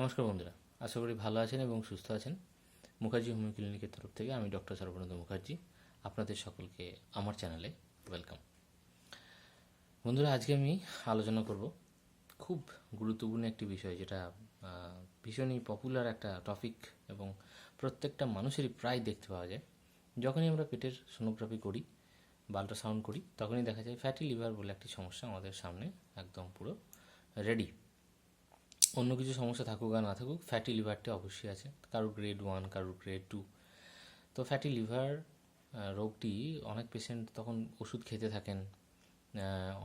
নমস্কার বন্ধুরা, আশা করি ভালো আছেন এবং সুস্থ আছেন। মুখার্জি হোমিও ক্লিনিকের তরফ থেকে আমি ডক্টর সর্বানন্দ মুখার্জি আপনাদের সকলকে আমার চ্যানেলে ওয়েলকাম। বন্ধুরা, আজকে আমি আলোচনা করব খুব গুরুত্বপূর্ণ একটি বিষয় যেটা ভীষণই পপুলার একটা টপিক এবং প্রত্যেকটা মানুষেরই প্রায় দেখতে পাওয়া যায়। যখনই আমরা পেটের সোনোগ্রাফি করি বা আল্ট্রাসাউন্ড করি, তখনই দেখা যায় ফ্যাটি লিভার বলে একটি সমস্যা আমাদের সামনে একদম পুরো রেডি অন্য কিছু সমস্যা থাকুক আর না থাকুক ফ্যাটি লিভারটা অবশ্যই আছে। কারোর গ্রেড ওয়ান কারোর গ্রেড টু তো ফ্যাটি লিভার রোগটি অনেক পেশেন্ট তখন ওষুধ খেতে থাকেন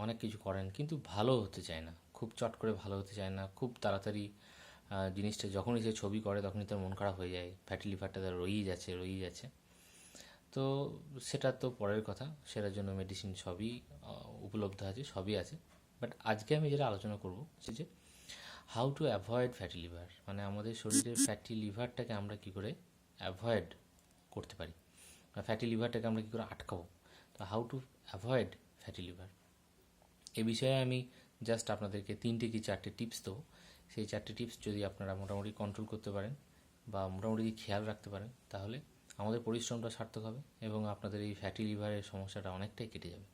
অনেক কিছু করেন, কিন্তু ভালো হতে চায় না। খুব চট করে ভালো হতে চায় না। খুব তাড়াতাড়ি জিনিসটা যখনই সে ছবি করে, তখনই তার মন খারাপ হয়ে যায়। ফ্যাটি লিভারটা তার রয়েই যাচ্ছে রয়েই যাচ্ছে। তো সেটা তো পরের কথা। সেটার জন্য মেডিসিন সবই উপলব্ধ আছে, সবই আছে। বাট আজকে আমি যেটা আলোচনা করব, সে যে how to avoid fatty liver মানে আমাদের শরীরের ফ্যাটি লিভারটাকে আমরা কি করে অ্যাভয়েড করতে পারি? বা ফ্যাটি লিভারটাকে আমরা কি করে আটকাবো? তো how to avoid fatty liver এ বিষয়ে আমি জাস্ট আপনাদেরকে তিনটে কি চারটে টিপস দেবো। সেই চারটে টিপস যদি আপনারা মোটামুটি কন্ট্রোল করতে পারেন বা মোটামুটি খেয়াল রাখতে পারেন, তাহলে আমাদের পরিশ্রমটা সার্থক হবে এবং আপনাদের এই ফ্যাটি লিভারের সমস্যাটা অনেকটাই কেটে যাবে।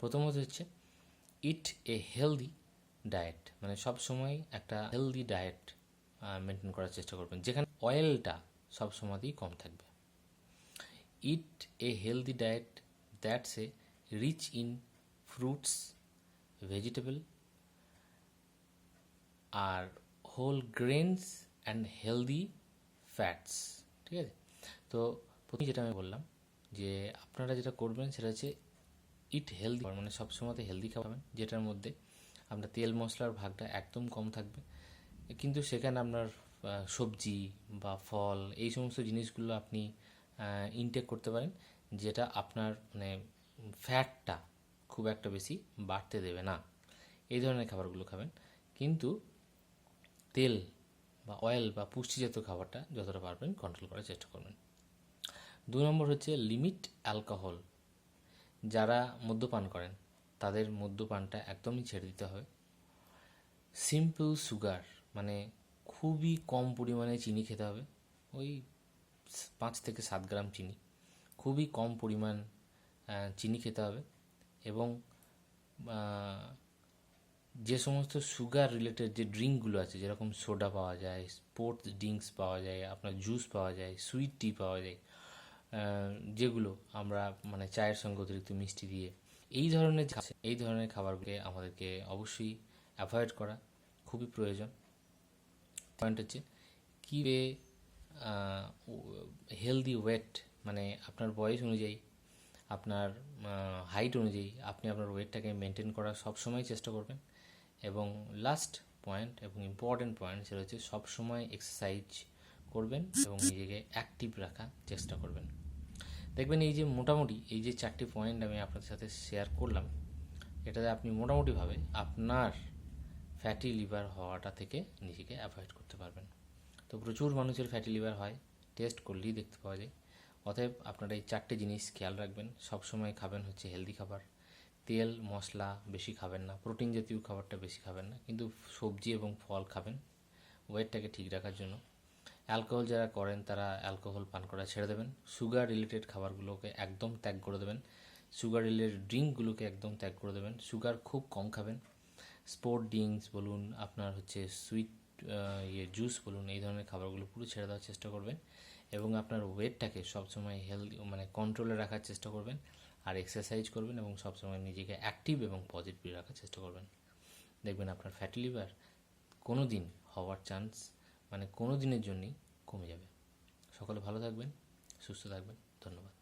প্রথমত হচ্ছে ইট এ হেলদি ডায়েট মানে সব সময় একটা হেলদি ডায়েট মেনটেন করার চেষ্টা করবেন। যেখানে অয়েলটা সব সময়তেই কম থাকবে। Eat a healthy diet that's a rich in fruits vegetable R whole grains and healthy fats ঠিক আছে? তো প্রথমে যেটা আমি বললাম, যে আপনারা যেটা করবেন সেটা হচ্ছে ইট হেলদি মানে সবসময়তে হেলদি খাবেন, যেটার মধ্যে আপনার তেল মশলার ভাগটা একদম কম থাকবে। কিন্তু সেখানে আপনার সবজি বা ফল এই সমস্ত জিনিসগুলো আপনি ইনটেক করতে পারেন, যেটা আপনার মানে ফ্যাটটা খুব একটা বেশি বাড়তে দেবে না। এই ধরনের খাবারগুলো খাবেন। কিন্তু তেল বা অয়েল বা পুষ্টিজাত খাবারটা যতটা পারবেন কন্ট্রোল করার চেষ্টা করবেন। দু নম্বর হচ্ছে লিমিট অ্যালকোহল যারা মদ্যপান করেন তাদের মদ্যপানটা একদমই ছেড়ে দিতে হবে সিম্পল সুগার মানে খুবই কম পরিমাণে চিনি খেতে হবে। ওই পাঁচ থেকে সাত গ্রাম চিনি। খুবই কম পরিমাণ চিনি খেতে হবে এবং যে সমস্ত সুগার রিলেটেড যে ড্রিঙ্কগুলো আছে, যেরকম সোডা পাওয়া যায় স্পোর্টস ড্রিঙ্কস পাওয়া যায়, আপনার জুস পাওয়া যায় সুইট টি পাওয়া যায় যেগুলো আমরা মানে চায়ের সঙ্গে অতিরিক্ত মিষ্টি দিয়ে এই ধরনের এই ধরনের খাবারগুলো আমাদেরকে অবশ্যই অ্যাভয়েড করা খুবই প্রয়োজন। পয়েন্ট হচ্ছে কী হেলদি ওয়েট মানে আপনার বয়স অনুযায়ী, আপনার হাইট অনুযায়ী আপনি আপনার ওয়েটটাকে মেনটেন করার সবসময় চেষ্টা করবেন। এবং লাস্ট পয়েন্ট এবং ইম্পর্টেন্ট পয়েন্ট সেটা হচ্ছে সবসময় এক্সারসাইজ করবেন এবং নিজেকে অ্যাক্টিভ রাখার চেষ্টা করবেন। দেখবেন এই যে মোটামুটি এই যে চারটি পয়েন্ট আমি আপনাদের সাথে শেয়ার করলাম, এটাতে আপনি মোটামুটিভাবে আপনার ফ্যাটি লিভার হওয়াটা থেকে নিজেকে অ্যাভয়েড করতে পারবেন। তো প্রচুর মানুষের ফ্যাটি লিভার হয় টেস্ট করলেই দেখতে পাওয়া যায়। অতএব আপনারা এই চারটে জিনিস খেয়াল রাখবেন, সবসময় খাবেন হচ্ছে হেলদি খাবার। তেল, মশলা বেশি খাবেন না প্রোটিন জাতীয় খাবারটা বেশি খাবেন না, কিন্তু সবজি এবং ফল খাবেন ওয়েটটাকে ঠিক রাখার জন্য। অ্যালকোহল যারা করেন, তারা অ্যালকোহল পান করা ছেড়ে দেবেন। সুগার রিলেটেড খাবারগুলোকে একদম ত্যাগ করে দেবেন। সুগার রিলেটেড ড্রিঙ্কগুলোকে একদম ত্যাগ করে দেবেন। সুগার খুব কম খাবেন। স্পোর্ট ড্রিঙ্কস বলুন, আপনার হচ্ছে সুইট ইয়ে জুস বলুন, এই ধরনের খাবারগুলো পুরো ছেড়ে দেওয়ার চেষ্টা করবেন এবং আপনার ওয়েটটাকে সবসময় হেলদি মানে কন্ট্রোলে রাখার চেষ্টা করবেন আর এক্সারসাইজ করবেন এবং সবসময় নিজেকে অ্যাক্টিভ এবং পজিটিভ রাখার চেষ্টা করবেন। দেখবেন আপনার ফ্যাটি লিভার কোনো দিন হওয়ার চান্স মানে কোনো দিনের জন্যই কমে যাবে। সকলে ভালো থাকবেন সুস্থ থাকবেন। ধন্যবাদ।